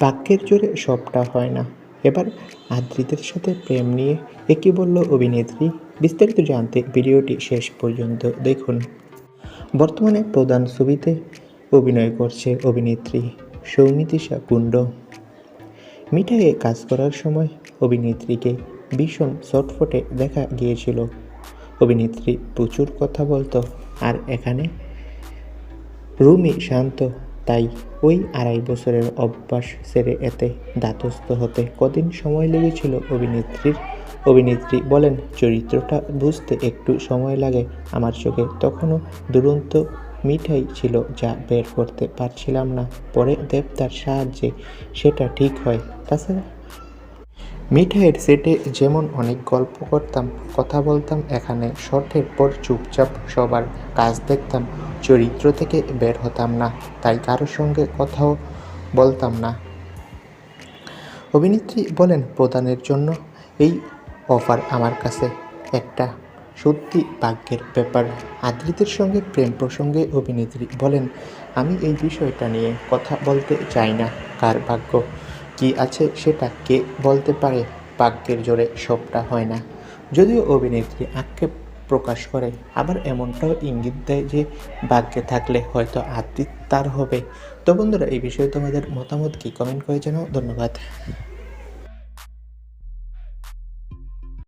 ভাগ্যের জোরে সবটা হয় না। এবার আদ্রিতের সাথে প্রেম নিয়ে একই বলল, অভিনেত্রী, বিস্তারিত জানতে ভিডিওটি শেষ পর্যন্ত দেখুন। বর্তমানে প্রধান ছবিতে অভিনয় করছে অভিনেত্রী সৌমিতিশা কুণ্ড মিঠাইয়ে কাজ করার সময় অভিনেত্রীকে ভীষণ চটফটে দেখা গিয়েছিল। অভিনেত্রী প্রচুর কথা বলতো আর এখানে রুমি শান্ত তাই ওই আড়াই বছরের অভ্যাস সেরে এতে দাতস্থ হতে কদিন সময় লেগেছিল অভিনেত্রীর। অভিনেত্রী বলেন, চরিত্রটা বুঝতে একটু সময় লাগে আমার চোখে। তখনও দুরন্ত মিঠাই ছিল যা বের করতে পারছিলাম না। পরে দেবতার সাহায্যে সেটা ঠিক হয়। তাছাড়া মিঠাইয়ের সেটে যেমন অনেক গল্প করতাম, কথা বলতাম, এখানে শর্টের পর চুপচাপ সবার কাজ দেখতাম। চরিত্র থেকে বের হতাম না, তাই কারোর সঙ্গে কথাও বলতাম না। অভিনেত্রী বলেন, প্রদানের জন্য এই অফার আমার কাছে একটা সত্যি ভাগ্যের ব্যাপার। আদ্রিতের সঙ্গে প্রেম প্রসঙ্গে অভিনেত্রী বলেন, আমি এই বিষয়টা নিয়ে কথা বলতে চাই না। কার ভাগ্য? কি আছে সেটা কে বলতে পারে? ভাগ্যের জোরে সবটা হয় না। যদিও অভিনেত্রী আক্ষেপ প্রকাশ করে। আবার এমনটাও ইঙ্গিত দেয় যে, ভাগ্যে থাকলে হয়তো আত্মিক তার হবে। তো বন্ধুরা, এই বিষয়ে তোমাদের মতামত কি? কমেন্ট করে জানাও। ধন্যবাদ।